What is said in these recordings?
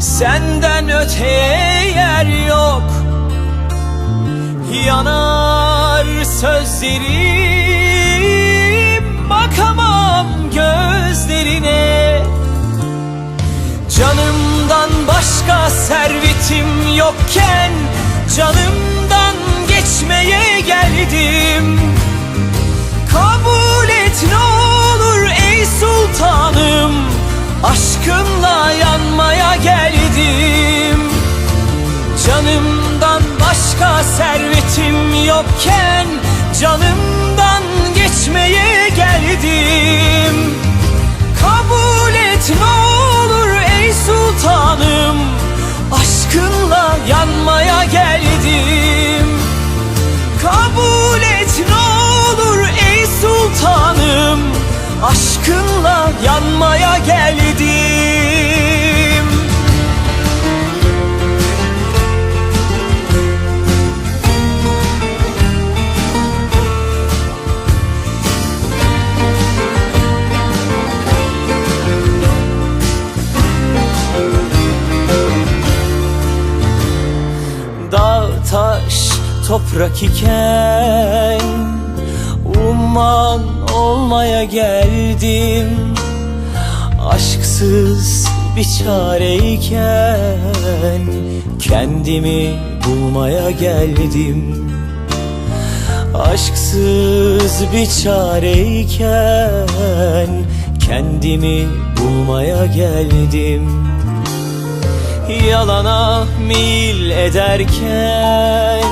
Senden öteye yer yok. Yanar sözlerim Bakamam gözlerine. Canımdan başka servetim yokken Canımdan geçmeye geldim. Kabul et ne olur ey sultanım Aşkınla başka servetim yokken Canımdan geçmeye geldim. Kabul et ne olur ey sultanım Aşkınla yanmaya geldim taş toprak iken Umman olmaya geldim. Aşksız bir çareyken Kendimi bulmaya geldim. Aşksız bir çareyken Kendimi bulmaya geldim Yalana mil ederken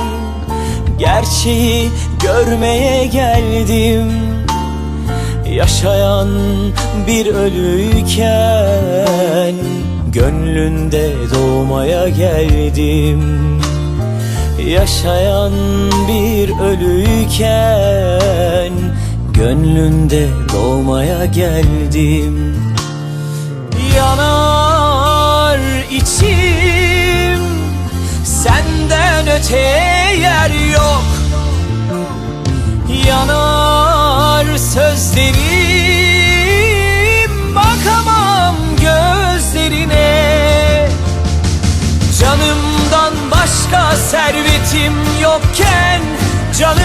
Gerçeği görmeye geldim. Yaşayan bir ölüyken Gönlünde doğmaya geldim. Yaşayan bir ölüyken Gönlünde doğmaya geldim. Yanar içim. Senden öteye yer yok. Yanar sözlerim. Bakamam gözlerine. Canımdan başka servetim yokken Canımdan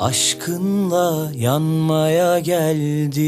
Aşkınla yanmaya geldim